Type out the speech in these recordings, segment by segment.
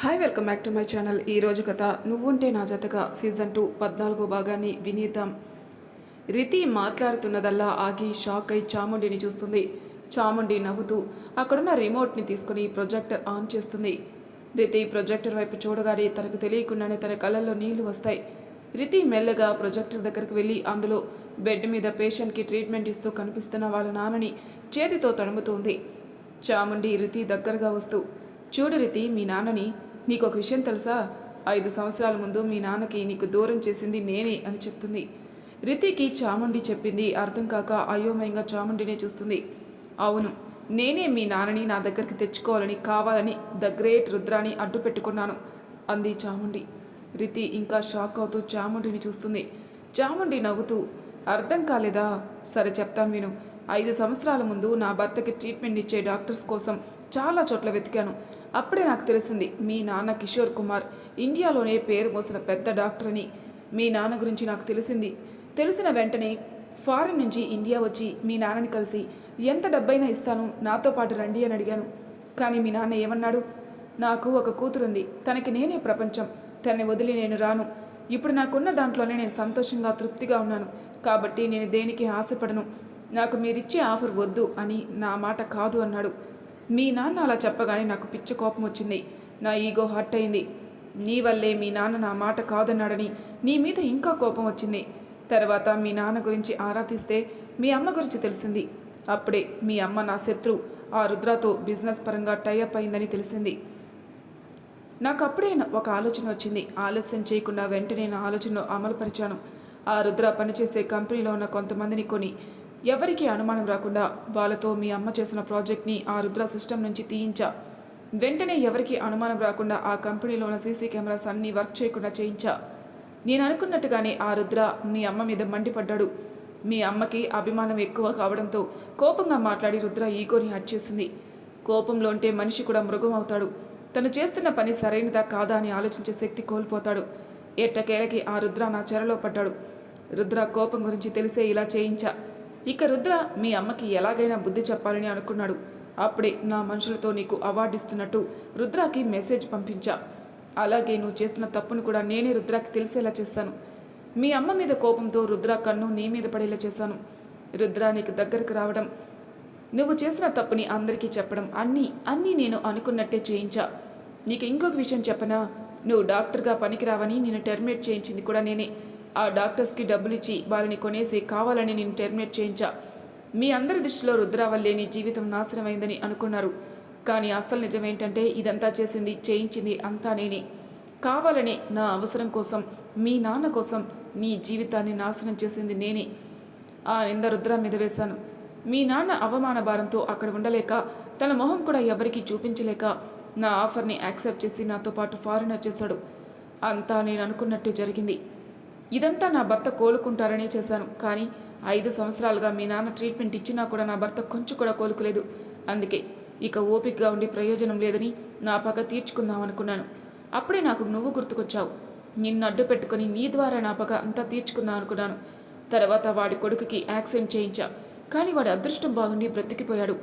Hi welcome back to my channel ఈ రోజు కథ నువ్వుంటే నా జతగా సీజన్ టూ పద్నాలుగో భాగాన్ని వినీతాం రితి మాట్లాడుతున్నదల్లా ఆగి షాక్ అయి చాముండిని చూస్తుంది. చాముండి నవ్వుతూ అక్కడున్న రిమోట్ని తీసుకుని ప్రొజెక్టర్ ఆన్ చేస్తుంది. రితి ప్రొజెక్టర్ వైపు చూడగానే తనకు తెలియకుండానే తన కళ్ళల్లో నీళ్ళు వస్తాయి. రితి మెల్లగా ప్రొజెక్టర్ దగ్గరికి వెళ్ళి అందులో బెడ్ మీద పేషెంట్కి ట్రీట్మెంట్ ఇస్తూ కనిపిస్తున్న వాళ్ళ నాన్నని చేతితో తడుముతోంది చాముండి రితి దగ్గరగా వస్తూ చూడు రితి మీ నాన్నని నీకు ఒక విషయం తెలుసా? ఐదు సంవత్సరాల ముందు మీ నాన్నకి నీకు దూరం చేసింది నేనే అని చెప్తుంది. రితికి చాముండి చెప్పింది అర్థం కాక అయోమయంగా చాముండినే చూస్తుంది. అవును నేనే మీ నాన్నని నా దగ్గరికి తెచ్చుకోవాలని కావాలని ద గ్రేట్ రుద్రాని అడ్డు పెట్టుకున్నాను అంది చాముండి. రితి ఇంకా షాక్ అవుతూ చాముండిని చూస్తుంది. చాముండి నవ్వుతూ అర్థం కాలేదా? సరే చెప్తాను విను. ఐదు సంవత్సరాల ముందు నా భర్తకి ట్రీట్మెంట్ ఇచ్చే డాక్టర్స్ కోసం చాలా చోట్ల వెతికాను. అప్పుడే నాకు తెలిసింది మీ నాన్న కిషోర్ కుమార్ ఇండియాలోనే పేరు మోసిన పెద్ద డాక్టర్ అని మీ నాన్న గురించి నాకు తెలిసింది. తెలిసిన వెంటనే ఫారిన్ నుంచి ఇండియా వచ్చి మీ నాన్నని కలిసి ఎంత డబ్బైనా ఇస్తాను నాతో పాటు రండి అని అడిగాను. కానీ మీ నాన్న ఏమన్నాడు? నాకు ఒక కూతురుంది తనకి నేనే ప్రపంచం తనని వదిలి నేను రాను. ఇప్పుడు నాకున్న దాంట్లోనే నేను సంతోషంగా తృప్తిగా ఉన్నాను. కాబట్టి నేను దేనికి ఆశపడను? నాకు మీరిచ్చే ఆఫర్ వద్దు అని నా మాట కాదు అన్నాడు. మీ నాన్న అలా చెప్పగానే నాకు పిచ్చి కోపం వచ్చింది. నా ఈగో హర్ట్ అయింది. నీ వల్లే మీ నాన్న నా మాట కాదన్నాడని నీ మీద ఇంకా కోపం వచ్చింది. తర్వాత మీ నాన్న గురించి ఆరా తీస్తే మీ అమ్మ గురించి తెలిసింది. అప్పుడే మీ అమ్మ నా శత్రు ఆ రుద్రతో బిజినెస్ పరంగా టైఅప్ అయిందని తెలిసింది. నాకు అప్పుడే ఒక ఆలోచన వచ్చింది. ఆలస్యం చేయకుండా వెంటనే నా ఆలోచనను అమలుపరిచాను. ఆ రుద్ర పనిచేసే కంపెనీలో ఉన్న కొంతమందిని కొని ఎవరికి అనుమానం రాకుండా వాళ్ళతో మీ అమ్మ చేసిన ప్రాజెక్ట్ని ఆ రుద్ర సిస్టమ్ నుంచి తీయించా. వెంటనే ఎవరికి అనుమానం రాకుండా ఆ కంపెనీలో ఉన్న సీసీ కెమెరాస్ అన్నీ వర్క్ చేయకుండా చేయించా. నేను అనుకున్నట్టుగానే ఆ రుద్ర మీ అమ్మ మీద మండిపడ్డాడు. మీ అమ్మకి అభిమానం ఎక్కువ కావడంతో కోపంగా మాట్లాడి రుద్ర ఈగోని హట్ చేసింది. కోపంలో ఉంటే మనిషి కూడా మృగం అవుతాడు తను చేస్తున్న పని సరైనదా కాదా అని ఆలోచించే శక్తి కోల్పోతాడు. ఎట్టకేలకి ఆ రుద్ర నా చెరలో పడ్డాడు. రుద్ర కోపం గురించి తెలిసే ఇలా చేయించా. ఇక రుద్ర మీ అమ్మకి ఎలాగైనా బుద్ధి చెప్పాలని అనుకున్నాడు. అప్పుడే నా మనుషులతో నీకు అవార్డు ఇస్తున్నట్టు రుద్రాకి మెసేజ్ పంపించా. అలాగే నువ్వు చేస్తున్న తప్పును కూడా నేనే రుద్రాకి తెలిసేలా చేశాను మీ అమ్మ మీద కోపంతో రుద్ర కన్ను నీ మీద పడేలా చేశాను. రుద్ర నీకు దగ్గరకు రావడం నువ్వు చేసిన తప్పుని అందరికీ చెప్పడం అన్నీ అన్నీ నేను అనుకున్నట్టే చేయించా. నీకు ఇంకొక విషయం చెప్పనా? నువ్వు డాక్టర్గా పనికిరావని నేను టెర్మినేట్ చేయించింది కూడా నేనే. ఆ డాక్టర్స్కి డబ్బులు ఇచ్చి వాళ్ళని కొనేసి కావాలని నేను టెర్మినేట్ చేయించా. మీ అందరి దృష్టిలో రుద్ర వల్లే నీ జీవితం నాశనమైందని అనుకున్నారు. కానీ అసలు నిజమేంటంటే ఇదంతా చేసింది చేయించింది అంతా నేనే. కావాలనే నా అవసరం కోసం మీ నాన్న కోసం నీ జీవితాన్ని నాశనం చేసింది నేనే. ఆ నింద రుద్ర మీద వేశాను. మీ నాన్న అవమాన భారంతో అక్కడ ఉండలేక తన మొహం కూడా ఎవరికీ చూపించలేక నా ఆఫర్ని యాక్సెప్ట్ చేసి నాతో పాటు ఫారిన్ వచ్చేశాడు అంతా నేను అనుకున్నట్టే జరిగింది. ఇదంతా నా భర్త కోలుకుంటారనే చేశాను. కానీ ఐదు సంవత్సరాలుగా మీ నాన్న ట్రీట్మెంట్ ఇచ్చినా కూడా నా భర్త కొంచెం కూడా కోలుకోలేదు. అందుకే ఇక ఓపికగా ఉండి ప్రయోజనం లేదని నా పగ తీర్చుకుందాం అనుకున్నాను అప్పుడే నాకు నువ్వు గుర్తుకొచ్చావు. నిన్ను అడ్డు పెట్టుకుని నీ ద్వారా నా పగ అంతా తీర్చుకుందాం అనుకున్నాను. తర్వాత వాడి కొడుకుకి యాక్సిడెంట్ చేయించా. కానీ వాడి అదృష్టం బాగుండి బ్రతికిపోయాడు.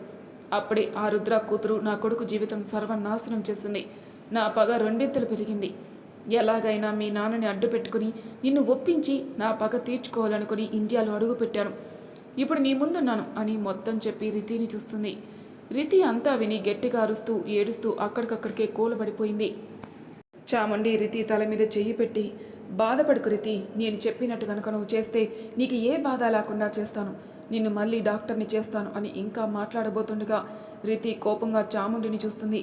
అప్పుడే ఆ రుద్ర కూతురు నా కొడుకు జీవితం సర్వనాశనం చేసింది. నా పగ రెండింతలు పెరిగింది. ఎలాగైనా మీ నాన్నని అడ్డు పెట్టుకుని నిన్ను ఒప్పించి నా పగ తీర్చుకోవాలనుకుని ఇండియాలో అడుగుపెట్టాను. ఇప్పుడు నీ ముందున్నాను అని మొత్తం చెప్పి రితిని చూస్తుంది. రితి అంతా విని గట్టిగా అరుస్తూ ఏడుస్తూ అక్కడికక్కడికే కూలబడిపోయింది. చాముండి రితి తల మీద చెయ్యి పెట్టి బాధపడుకు రితి నేను చెప్పినట్టు కనుక నువ్వు చేస్తే నీకు ఏ బాధ లేకుండా చేస్తాను. నిన్ను మళ్ళీ డాక్టర్ని చేస్తాను అని ఇంకా మాట్లాడబోతుండగా రితి కోపంగా చాముండిని చూస్తుంది.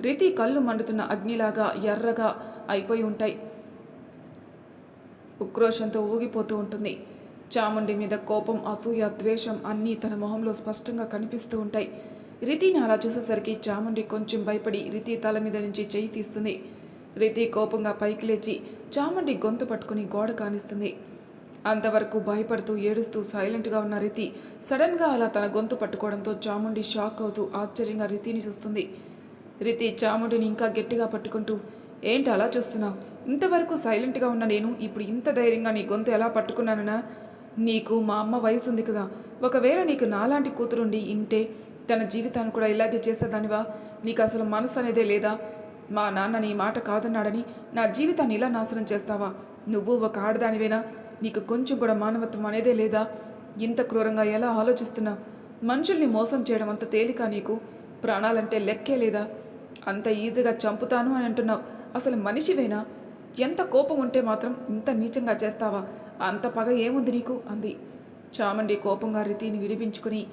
రితి కళ్ళు మండుతున్న అగ్నిలాగా ఎర్రగా అయిపోయి ఉంటాయి. ఉక్రోషంతో ఊగిపోతూ ఉంటుంది. చాముండి మీద కోపం అసూయ ద్వేషం అన్నీ తన మొహంలో స్పష్టంగా కనిపిస్తూ ఉంటాయి. రితిని అలా చూసేసరికి చాముండి కొంచెం భయపడి రితి తల మీద నుంచి చెయ్యి తీస్తుంది. రితి కోపంగా పైకి లేచి చాముండి గొంతు పట్టుకుని గోడ కానిస్తుంది. అంతవరకు భయపడుతూ ఏడుస్తూ సైలెంట్గా ఉన్న రితి సడన్గా అలా తన గొంతు పట్టుకోవడంతో చాముండి షాక్ అవుతూ ఆశ్చర్యంగా రితిని చూస్తుంది. రితి చాముడిని ఇంకా గట్టిగా పట్టుకుంటూ ఏంటి అలా చూస్తున్నావు? ఇంతవరకు సైలెంట్గా ఉన్న నేను ఇప్పుడు ఇంత ధైర్యంగా నీ గొంతు ఎలా పట్టుకున్నానన్నా నీకు మా అమ్మ వయసు ఉంది కదా ఒకవేళ నీకు నాలాంటి కూతురుండి ఇంటే తన జీవితాన్ని కూడా ఇలాగే చేసేదానివా? నీకు అసలు మనసు అనేదే లేదా? మా నాన్న నీ మాట కాదన్నాడని నా జీవితాన్ని ఇలా నాశనం చేస్తావా? నువ్వు ఒక ఆడదానివేనా? నీకు కొంచెం కూడా మానవత్వం అనేదే లేదా? ఇంత క్రూరంగా ఎలా ఆలోచిస్తున్నావు మనుషుల్ని మోసం చేయడం అంత తేలిక నీకు? ప్రాణాలంటే లెక్కే లేదా? అంత ఈజీగా చంపుతాను అని అంటున్నావు. అసలు మనిషివేనా? ఎంత కోపం ఉంటే మాత్రం ఇంత నీచంగా చేస్తావా? అంత పగ ఏముంది నీకు? అంది. చామండి కోపంగా రీతిని విడిపించుకుని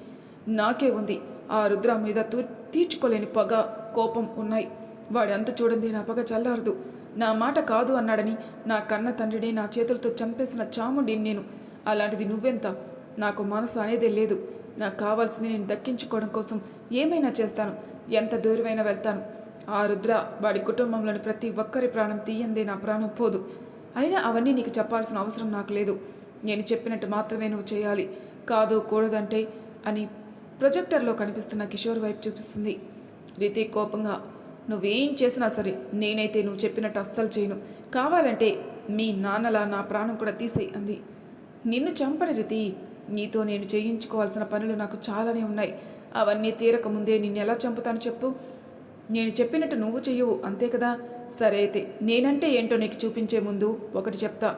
నాకే ఉంది. ఆ రుద్ర మీద తూ తీర్చుకోలేని పగ కోపం ఉన్నాయి. వాడంత అంత చూడండి నా పగ చల్లారదు. నా మాట కాదు అన్నాడని నా కన్న తండ్రిని నా చేతులతో చంపేసిన చాముండిని నేను. అలాంటిది నువ్వెంత? నాకు మనసు అనేదే లేదు. నాకు కావాల్సింది నేను దక్కించుకోవడం కోసం ఏమైనా చేస్తాను. ఎంత దూరమైనా వెళ్తాను. ఆ రుద్ర వాడి కుటుంబంలోని ప్రతి ఒక్కరి ప్రాణం తీయందే నా ప్రాణం పోదు. అయినా అవన్నీ నీకు చెప్పాల్సిన అవసరం నాకు లేదు. నేను చెప్పినట్టు మాత్రమే నువ్వు చేయాలి. కాదు కూడదంటే అని ప్రొజెక్టర్లో కనిపిస్తున్న కిషోర్ వైపు చూపిస్తుంది. రీతి కోపంగా నువ్వేం చేసినా సరే నేనైతే నువ్వు చెప్పినట్టు అస్సలు చేయను. కావాలంటే మీ నాన్నలా నా ప్రాణం కూడా తీసేయి అంది. నిన్ను చంపని రీతి. నీతో నేను చేయించుకోవాల్సిన పనులు నాకు చాలానే ఉన్నాయి. అవన్నీ తీరక ముందే నిన్ను ఎలా చంపుతాను చెప్పు. నేను చెప్పినట్టు నువ్వు చెయ్యవు అంతే కదా? సరే అయితే నేనంటే ఏంటో నీకు చూపించే ముందు ఒకటి చెప్తా.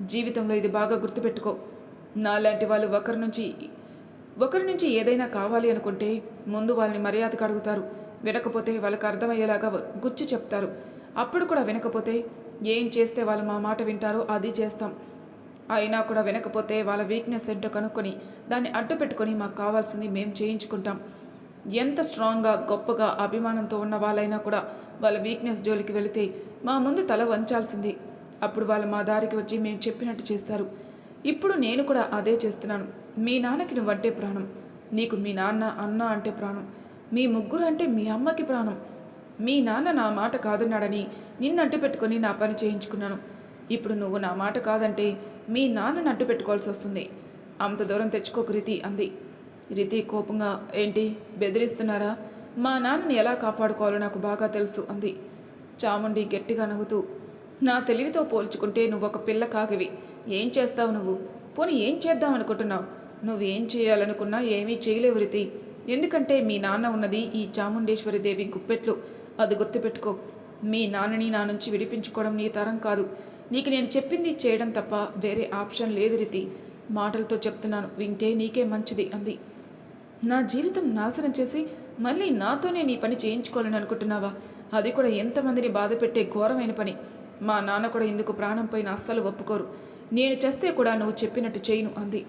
జీవితంలో ఇది బాగా గుర్తుపెట్టుకో. నాలాంటి వాళ్ళు ఒకరి నుంచి ఒకరి నుంచి ఏదైనా కావాలి అనుకుంటే ముందు వాళ్ళని మర్యాదకు అడుగుతారు. వినకపోతే వాళ్ళకి అర్థమయ్యేలాగా గుచ్చి చెప్తారు. అప్పుడు కూడా వినకపోతే ఏం చేస్తే వాళ్ళు మా మాట వింటారో అది చేస్తాం. అయినా కూడా వినకపోతే వాళ్ళ వీక్నెస్ ఏంటో కనుక్కొని దాన్ని అడ్డు పెట్టుకొని మాకు కావాల్సింది మేము చేయించుకుంటాం. ఎంత స్ట్రాంగ్గా గొప్పగా అభిమానంతో ఉన్న వాళ్ళైనా కూడా వాళ్ళ వీక్నెస్ జోలికి వెళితే మా ముందు తల వంచాల్సింది. అప్పుడు వాళ్ళు మా దారికి వచ్చి మేము చెప్పినట్టు చేస్తారు. ఇప్పుడు నేను కూడా అదే చేస్తున్నాను. మీ నాన్నకి నువ్వంటే ప్రాణం. నీకు మీ నాన్న అన్న అంటే ప్రాణం. మీ ముగ్గురు అంటే మీ అమ్మకి ప్రాణం. మీ నాన్న నా మాట కాదన్నాడని నిన్ను పెట్టుకొని నా పని చేయించుకున్నాను. ఇప్పుడు నువ్వు నా మాట కాదంటే మీ నాన్నను అడ్డు పెట్టుకోవాల్సి వస్తుంది. అంత దూరం తెచ్చుకోకరీతి అంది. రీతి కోపంగా ఏంటి? బెదిరిస్తున్నారా? మా నాన్నని ఎలా కాపాడుకోవాలో నాకు బాగా తెలుసు అంది. చాముండి గట్టిగా నవ్వుతూ నా తెలివితో పోల్చుకుంటే నువ్వు ఒక పిల్ల కాగివి. ఏం చేస్తావు నువ్వు? పోనీ ఏం చేద్దాం అనుకుంటున్నావు? నువ్వేం చేయాలనుకున్నా ఏమీ చేయలేవు రీతి. ఎందుకంటే మీ నాన్న ఉన్నది ఈ చాముండేశ్వరి దేవి గుప్పెట్లో. అది గుర్తుపెట్టుకో. మీ నాన్నని నా నుంచి విడిపించుకోవడం నీ తరం కాదు. నీకు నేను చెప్పింది చేయడం తప్ప వేరే ఆప్షన్ లేదు రీతి. మాటలతో చెప్తున్నాను వింటే నీకే మంచిది అంది. నా జీవితం నాశనం చేసి మళ్ళీ నాతోనే నీ పని చేయించుకోవాలని అనుకుంటున్నావా? అది కూడా ఎంతమందిని బాధ పెట్టే ఘోరమైన పని. మా నాన్న కూడా ఇందుకు ప్రాణం పోయిన అస్సలు ఒప్పుకోరు. నేను చేస్తే కూడా నువ్వు చెప్పినట్టు చేయను అంది.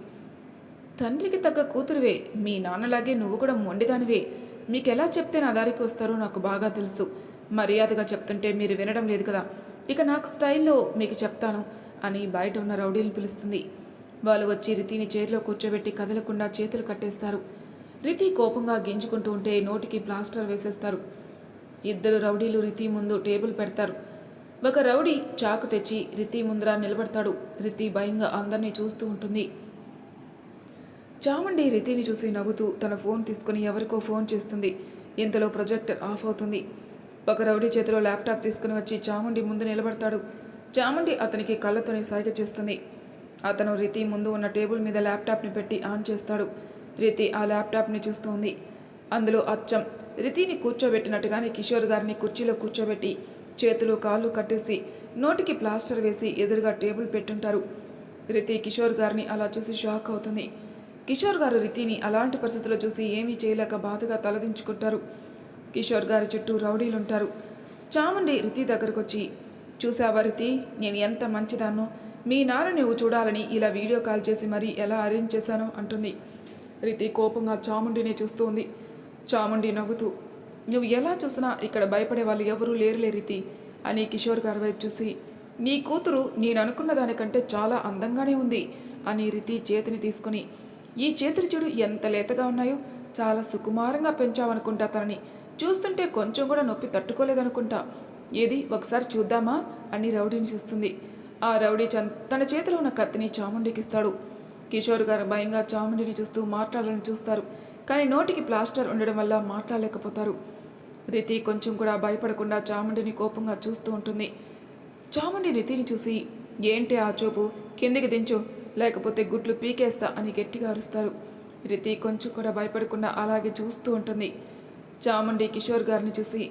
తండ్రికి తగ్గ కూతురువే. మీ నాన్నలాగే నువ్వు కూడా మొండిదానివే. మీకు ఎలా చెప్తే నా దారికి వస్తారో నాకు బాగా తెలుసు. మర్యాదగా చెప్తుంటే మీరు వినడం లేదు కదా. ఇక నాకు స్టైల్లో మీకు చెప్తాను అని బయట ఉన్న రౌడీని పిలుస్తుంది. వాళ్ళు వచ్చి రితిని చైర్లో కూర్చోబెట్టి కదలకుండా చేతులు కట్టేస్తారు. రితి కోపంగా గింజుకుంటూ ఉంటే నోటికి ప్లాస్టర్ వేసేస్తారు. ఇద్దరు రౌడీలు రితి ముందు టేబుల్ పెడతారు. ఒక రౌడీ చాకు తెచ్చి రితి ముందర నిలబడతాడు. రితి భయంగా అందరినీ చూస్తూ ఉంటుంది. చాముండి రితిని చూసి నవ్వుతూ తన ఫోన్ తీసుకుని ఎవరికో ఫోన్ చేస్తుంది. ఇంతలో ప్రొజెక్టర్ ఆఫ్ అవుతుంది. ఒక రౌడీ చేతిలో ల్యాప్టాప్ తీసుకుని వచ్చి చాముండి ముందు నిలబడతాడు. చాముండి అతనికి కళ్ళతోని సైగ చేస్తుంది. అతను రితి ముందు ఉన్న టేబుల్ మీద ల్యాప్టాప్ని పెట్టి ఆన్ చేస్తాడు. రితి ఆ ల్యాప్టాప్ని చూస్తోంది. అందులో అచ్చం. రితిని కూర్చోబెట్టినట్టుగానే కిషోర్ గారిని కుర్చీలో కూర్చోబెట్టి చేతులు కాళ్ళు కట్టేసి నోటికి ప్లాస్టర్ వేసి ఎదురుగా టేబుల్ పెట్టుంటారు. రితి కిషోర్ గారిని అలా చూసి షాక్ అవుతుంది. కిషోర్ గారు రితిని అలాంటి పరిస్థితుల్లో చూసి ఏమీ చేయలేక బాధగా తలదించుకుంటారు. కిషోర్ గారి చుట్టూ రౌడీలుంటారు. చాముండి రితి దగ్గరకు వచ్చి చూసావా రితి? నేను ఎంత మంచిదాన్నో. మీ నాన్న నువ్వు చూడాలని ఇలా వీడియో కాల్ చేసి మరీ ఎలా అరేంజ్ చేశానో అంటుంది. రితి కోపంగా చాముండిని చూస్తూ ఉంది చాముండి నవ్వుతూ నువ్వు ఎలా చూసినా ఇక్కడ భయపడే వాళ్ళు ఎవరూ లేరులే రీతి అని కిషోర్ గారి వైపు చూసి నీ కూతురు నేను అనుకున్న దానికంటే చాలా అందంగానే ఉంది అని రితి చేతిని తీసుకుని ఈ చేతులు చెడు ఎంత లేతగా ఉన్నాయో చాలా సుకుమారంగా పెంచావనుకుంటా తనని. చూస్తుంటే కొంచెం కూడా నొప్పి తట్టుకోలేదనుకుంటా. ఏది ఒకసారి చూద్దామా? అని రౌడీని చూస్తుంది. ఆ రౌడీ చన్ తన చేతిలో ఉన్న కత్తిని చాముండికిస్తాడు కిషోర్ గారు భయంగా చాముండిని చూస్తూ మాట్లాడాలని చూస్తారు. కానీ నోటికి ప్లాస్టర్ ఉండడం వల్ల మాట్లాడలేకపోతారు రితి కొంచెం కూడా భయపడకుండా చాముండిని కోపంగా చూస్తూ ఉంటుంది. చాముండి రితిని చూసి ఏంటి ఆ చూపు? కిందికి దించు. లేకపోతే గుడ్లు పీకేస్తా అని గట్టిగా అరుస్తారు. రితి కొంచెం కూడా భయపడకుండా అలాగే చూస్తూ ఉంటుంది. చాముండి కిషోర్ గారిని చూసి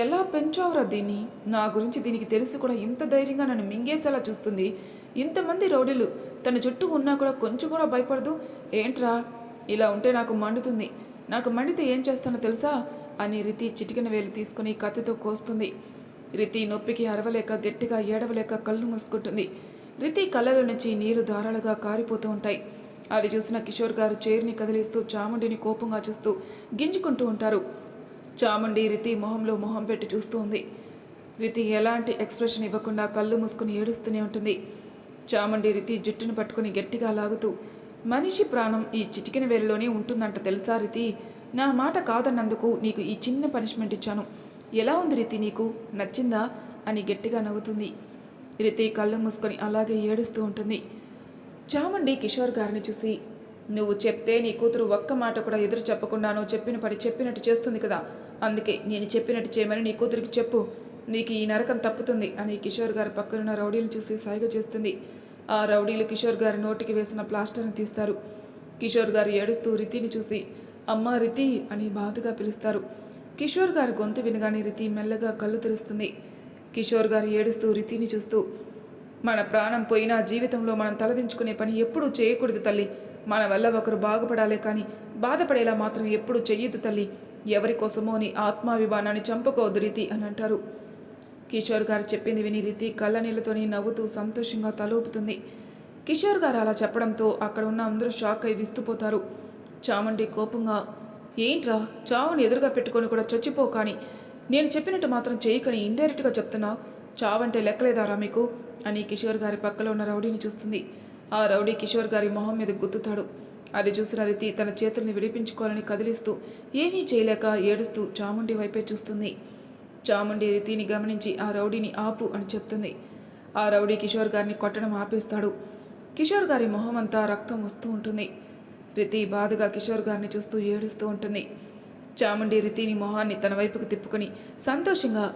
ఎలా పెంచావురా దీన్ని? నా గురించి దీనికి తెలిసి కూడా. ఇంత ధైర్యంగా నన్ను మింగేసేలా చూస్తుంది. ఇంతమంది రౌడీలు తన చుట్టూ ఉన్నా కూడా కొంచెం కూడా భయపడదు. ఏంట్రా? ఇలా ఉంటే నాకు మండుతుంది. నాకు మండితే ఏం చేస్తానో తెలుసా? అని రితి చిటికిన వేలు తీసుకుని కత్తితో కోస్తుంది. రితి నొప్పికి అరవలేక గట్టిగా ఏడవలేక కళ్ళు మూసుకుంటుంది. రితి కళ్ళలో నుంచి నీరు ధారాలుగా కారిపోతూ ఉంటాయి. అది చూసిన కిషోర్ గారు చైర్ని కదిలిస్తూ చాముండిని కోపంగా చూస్తూ గింజుకుంటూ ఉంటారు. చాముండి రితి మొహంలో మొహం పెట్టి చూస్తూ ఉంది. రితి ఎలాంటి ఎక్స్ప్రెషన్ ఇవ్వకుండా కళ్ళు మూసుకుని ఏడుస్తూనే ఉంటుంది. చాముండి రితి జుట్టును పట్టుకుని గట్టిగా లాగుతూ మనిషి ప్రాణం ఈ చిటికిన వేలలోనే ఉంటుందంట తెలుసా రితి? నా మాట కాదన్నందుకు నీకు ఈ చిన్న పనిష్మెంట్ ఇచ్చాను. ఎలా ఉంది రితి నీకు? నచ్చిందా? అని గట్టిగా నవ్వుతుంది. రితి కళ్ళు మూసుకొని అలాగే ఏడుస్తూ ఉంటుంది. చాముండి కిషోర్ గారిని చూసి నువ్వు చెప్తే నీ కూతురు ఒక్క మాట కూడా ఎదురు చెప్పకుండా నువ్వు చెప్పిన పని చెప్పినట్టు చేస్తుంది కదా. అందుకే నేను చెప్పినట్టు చేయమని నీ కూతురికి చెప్పు. నీకు ఈ నరకం తప్పుతుంది అని కిషోర్ గారి పక్కనున్న రౌడీని చూసి సాయిగ చేస్తుంది. ఆ రౌడీలు కిషోర్ గారి నోటికి వేసిన ప్లాస్టర్ని తీస్తారు. కిషోర్ గారు ఏడుస్తూ రితిని చూసి అమ్మ రితి అని బాధగా పిలుస్తారు. కిషోర్ గారి గొంతు వినగానే రితి మెల్లగా కళ్ళు తెరుస్తుంది. కిషోర్ గారు ఏడుస్తూ రితిని చూస్తూ మన ప్రాణం పోయినా జీవితంలో మనం తలదించుకునే పని ఎప్పుడూ చేయకూడదు తల్లి. మన వల్ల ఒకరు బాగుపడాలే కానీ బాధపడేలా మాత్రం ఎప్పుడూ చెయ్యొద్దు తల్లి. ఎవరి కోసమో నీ ఆత్మాభిమానాన్ని చంపుకోవద్దు రీతి అని అంటారు. కిషోర్ గారు చెప్పింది విని రీతి కళ్ళ నీళ్ళతోని నవ్వుతూ సంతోషంగా తల ఊపుతుంది కిషోర్ గారు అలా చెప్పడంతో అక్కడ ఉన్న అందరూ షాక్ అయి విస్తుపోతారు. చాముండి కోపంగా ఏంట్రా చావుని ఎదురుగా పెట్టుకొని కూడా చచ్చిపో కానీ నేను చెప్పినట్టు మాత్రం చేయకని ఇండైరెక్ట్గా చెప్తున్నావు చావంటే లెక్కలేదారా మీకు? అని కిషోర్ గారి పక్కలో ఉన్న రౌడీని చూస్తుంది. ఆ రౌడీ కిషోర్ గారి మొహం మీద గుద్దుతాడు. అది చూసిన రీతి తన చేతుల్ని విడిపించుకోవాలని కదిలిస్తూ ఏమీ చేయలేక ఏడుస్తూ చాముండి వైపే చూస్తుంది. చాముండి రీతిని గమనించి ఆ రౌడీని ఆపు అని చెప్తుంది. ఆ రౌడీ కిషోర్ గారిని కొట్టడం ఆపేస్తాడు. కిషోర్ గారి మొహం అంతా రక్తం వస్తూ ఉంటుంది. రితి బాధగా కిషోర్ గారిని చూస్తూ ఏడుస్తూ ఉంటుంది. చాముండి రితిని మొహాన్ని తన వైపుకు తిప్పుకొని సంతోషంగా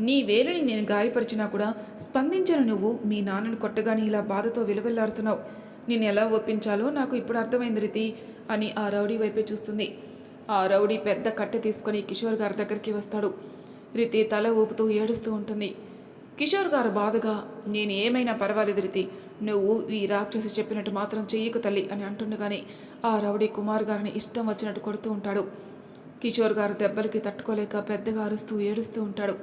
నీ వేలుని నేను గాయపరిచినా కూడా స్పందించిన నువ్వు. మీ నాన్నను కొట్టగాని ఇలా బాధతో విలువెల్లాడుతున్నావు. నేను ఎలా ఒప్పించాలో నాకు ఇప్పుడు అర్థమైంది రితి అని ఆ రౌడీ వైపే చూస్తుంది. ఆ రౌడీ పెద్ద కట్టె తీసుకొని కిషోర్ గారి దగ్గరికి వస్తాడు. రితి తల ఊపుతూ ఏడుస్తూ ఉంటుంది. కిషోర్ గారు బాధగా నేను ఏమైనా పర్వాలేదు రితి నువ్వు ఈ రాక్షసి చెప్పినట్టు మాత్రం చెయ్యకు తల్లి అని అంటుండగానే ఆ రౌడీ కుమార్ గారిని ఇష్టం వచ్చినట్టు కొడుతూ ఉంటాడు. కిషోర్ గారు దెబ్బలకి తట్టుకోలేక పెద్దగా అరుస్తూ ఏడుస్తూ ఉంటాడు.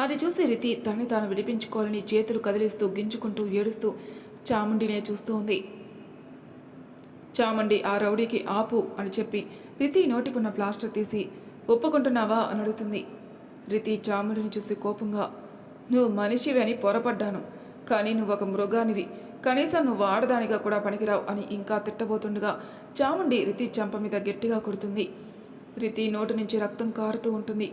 అది చూసి రితి తనని తాను విడిపించుకోవాలని చేతులు కదిలిస్తూ గింజుకుంటూ ఏడుస్తూ చాముండినే చూస్తూ ఉంది. చాముండి ఆ రౌడీకి ఆపు అని చెప్పి రితి నోటికున్న ప్లాస్టర్ తీసి ఒప్పుకుంటున్నావా? అని అడుగుతుంది. రితి చాముడిని చూసి కోపంగా నువ్వు మనిషివి అని పొరపడ్డాను. కానీ నువ్వు ఒక మృగానివి. కనీసం నువ్వు ఆడదానిగా కూడా పనికిరావు అని ఇంకా తిట్టబోతుండగా చాముండి రితి చంప మీద గట్టిగా కొడుతుంది. రితి నోటి నుంచి రక్తం కారుతూ ఉంటుంది.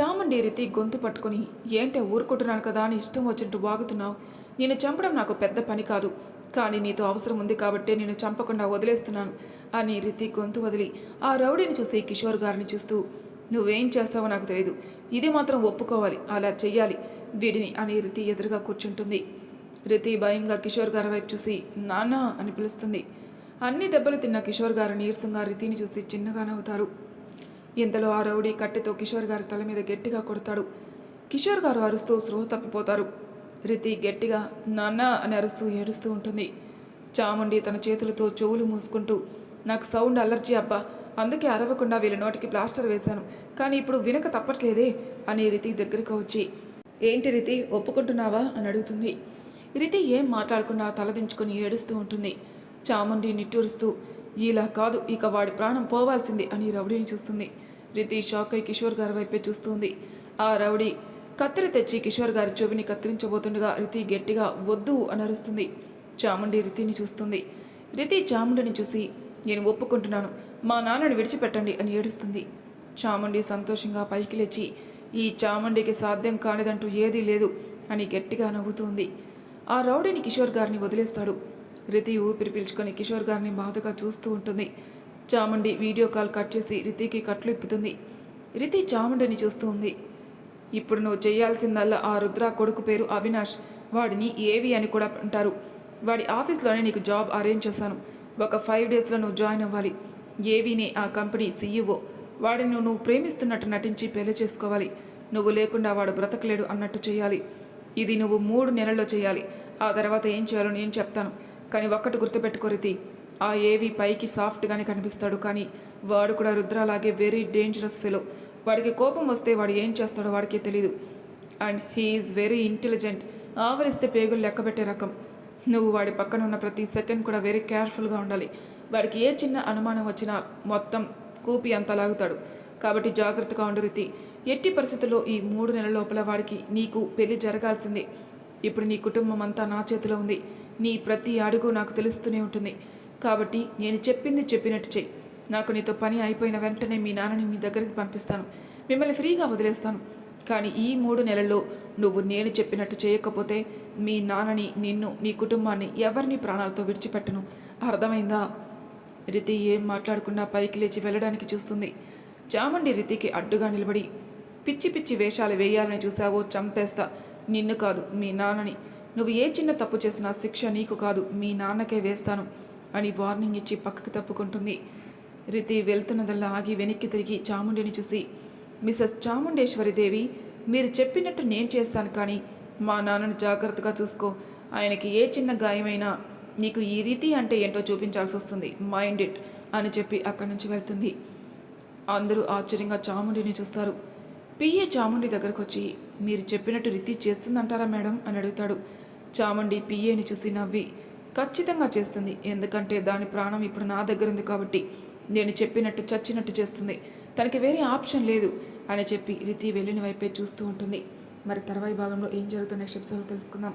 చాముండి రితి గొంతు పట్టుకొని ఏంటే ఊరుకుంటున్నాను కదా అని ఇష్టం వచ్చినట్టు వాగుతున్నావు? నేను చంపడం నాకు పెద్ద పని కాదు. కానీ నీతో అవసరం ఉంది కాబట్టే నేను చంపకుండా వదిలేస్తున్నాను అని రితి గొంతు వదిలి ఆ రౌడీని చూసి కిషోర్ గారిని చూస్తూ నువ్వేం చేస్తావో నాకు తెలియదు ఇది మాత్రం ఒప్పుకోవాలి. అలా చెయ్యాలి. వీడిని అని రితి ఎదురుగా కూర్చుంటుంది. రితి భయంగా కిషోర్ గారి వైపు చూసి నాన్న అని పిలుస్తుంది. అన్ని దెబ్బలు తిన్న కిషోర్ గారు నీరసంగా రితిని చూసి చిన్నగా నవ్వుతారు. ఇంతలో ఆ రౌడీ కట్టెతో కిషోర్ గారి తల మీద గట్టిగా కొడతాడు. కిషోర్ గారు అరుస్తూ స్రోహ తప్పిపోతారు. రితి గట్టిగా నాన్న అని అరుస్తూ ఏడుస్తూ ఉంటుంది. చాముండి తన చేతులతో చెవులు మూసుకుంటూ నాకు సౌండ్ అలర్జీ అబ్బా. అందుకే అరవకుండా వీళ్ళ నోటికి ప్లాస్టర్ వేశాను. కానీ ఇప్పుడు వినక తప్పట్లేదే అని రితి దగ్గరికి వచ్చి ఏంటి రితి ఒప్పుకుంటున్నావా? అని అడుగుతుంది. రితి ఏం మాట్లాడకుండా తలదించుకొని ఏడుస్తూ ఉంటుంది. చాముండి నిట్టూరుస్తూ ఇలా కాదు ఇక వాడి ప్రాణం పోవాల్సింది అని రౌడీని చూస్తుంది. రితి షాక్ అయి కిషోర్ గారి వైపే చూస్తుంది. ఆ రౌడీ కత్తిరి తెచ్చి కిషోర్ గారి చెవిని కత్తిరించబోతుండగా రితి గట్టిగా వద్దు అని అరుస్తుంది చాముండి రితిని చూస్తుంది. రితి చాముండిని చూసి నేను ఒప్పుకుంటున్నాను. మా నాన్నని విడిచిపెట్టండి అని ఏడుస్తుంది. చాముండి సంతోషంగా పైకి లేచి ఈ చాముండికి సాధ్యం కానిదంటూ ఏదీ లేదు అని గట్టిగా నవ్వుతుంది. ఆ రౌడీని కిషోర్ గారిని వదిలేస్తాడు. రితి ఊపిరి పీల్చుకొని కిషోర్ గారిని బాధగా చూస్తూ ఉంటుంది. చాముండి వీడియో కాల్ కట్ చేసి రితికి కట్లు ఇప్పుతుంది. రితి చాముండిని చూస్తూ ఉంది. ఇప్పుడు నువ్వు చేయాల్సిందల్లా ఆ రుద్ర కొడుకు పేరు అవినాష్. వాడిని ఏవి అని కూడా అంటారు. వాడి ఆఫీస్లోనే నీకు జాబ్ అరేంజ్ చేశాను. ఒక ఫైవ్ డేస్లో నువ్వు జాయిన్ అవ్వాలి. ఏవీనే ఆ కంపెనీ సీఈఓ. వాడిని నువ్వు ప్రేమిస్తున్నట్టు నటించి పెళ్ళి చేసుకోవాలి. నువ్వు లేకుండా వాడు బ్రతకలేడు అన్నట్టు చేయాలి ఇది నువ్వు మూడు నెలల్లో చేయాలి ఆ తర్వాత ఏం చేయాలో నేను చెప్తాను. కానీ ఒక్కటి గుర్తుపెట్టుకోరితి ఆ ఏవి పైకి సాఫ్ట్గానే కనిపిస్తాడు కానీ వాడు కూడా రుద్రలాగే వెరీ డేంజరస్ ఫెలో. వాడికి కోపం వస్తే వాడు ఏం చేస్తాడో వాడికే తెలియదు అండ్ హీఈస్ వెరీ ఇంటెలిజెంట్. ఆవరిస్తే పేగులు లెక్కబెట్టే రకం. నువ్వు వాడి పక్కన ఉన్న ప్రతి సెకండ్ కూడా వెరీ కేర్ఫుల్గా ఉండాలి. వాడికి ఏ చిన్న అనుమానం వచ్చినా మొత్తం కూపి అంత లాగుతాడు కాబట్టి జాగ్రత్తగా ఉండు రీతి. ఎట్టి పరిస్థితుల్లో ఈ మూడు నెలల లోపల వాడికి నీకు పెళ్ళి జరగాల్సిందే. ఇప్పుడు నీ కుటుంబం అంతా నా చేతిలో ఉంది. నీ ప్రతి అడుగు నాకు తెలుస్తూనే ఉంటుంది. కాబట్టి నేను చెప్పింది చెప్పినట్టు చెయ్యి. నాకు నీతో పని అయిపోయిన వెంటనే మీ నాన్నని నీ దగ్గరికి పంపిస్తాను. మిమ్మల్ని ఫ్రీగా వదిలేస్తాను. కానీ ఈ మూడు నెలల్లో నువ్వు నేను చెప్పినట్టు చేయకపోతే మీ నాన్నని నిన్ను నీ కుటుంబాన్ని ఎవరిని ప్రాణాలతో విడిచిపెట్టను? అర్థమైందా? రితి ఏం మాట్లాడకుండా పైకి లేచి వెళ్ళడానికి చూస్తుంది. చాముండి రితికి అడ్డుగా నిలబడి పిచ్చి పిచ్చి వేషాలు వేయాలని చూసావో చంపేస్తా. నిన్ను కాదు మీ నాన్నని. నువ్వు ఏ చిన్న తప్పు చేసినా శిక్ష నీకు కాదు మీ నాన్నకే వేస్తాను అని వార్నింగ్ ఇచ్చి పక్కకు తప్పుకుంటుంది. రితి వెళ్తున్నదల్లా ఆగి వెనక్కి తిరిగి చాముండిని చూసి మిసెస్ చాముండేశ్వరి దేవి మీరు చెప్పినట్టు నేను చేస్తాను కానీ మా నాన్నను జాగ్రత్తగా చూసుకో. ఆయనకి ఏ చిన్న గాయమైనా నీకు ఈ రీతి అంటే ఏంటో చూపించాల్సి వస్తుంది. మైండ్ ఇట్ అని చెప్పి అక్కడి నుంచి వెళ్తుంది. అందరూ ఆశ్చర్యంగా చాముండిని చూస్తారు. పిఏ చాముండి దగ్గరకు వచ్చి మీరు చెప్పినట్టు రీతి చేస్తుందంటారా మేడం? అని అడుగుతాడు. చాముండి పిఏని చూసి నవ్వి ఖచ్చితంగా చేస్తుంది. ఎందుకంటే దాని ప్రాణం ఇప్పుడు నా దగ్గర ఉంది కాబట్టి నేను చెప్పినట్టు చచ్చినట్టు చేస్తుంది. తనకి వేరే ఆప్షన్ లేదు అని చెప్పి రితి వెళ్ళిన వైపే చూస్తూ ఉంటుంది. మరి తర్వాయి భాగంలో ఏం జరుగుతున్న నెక్స్ట్ తెలుసుకుందాం.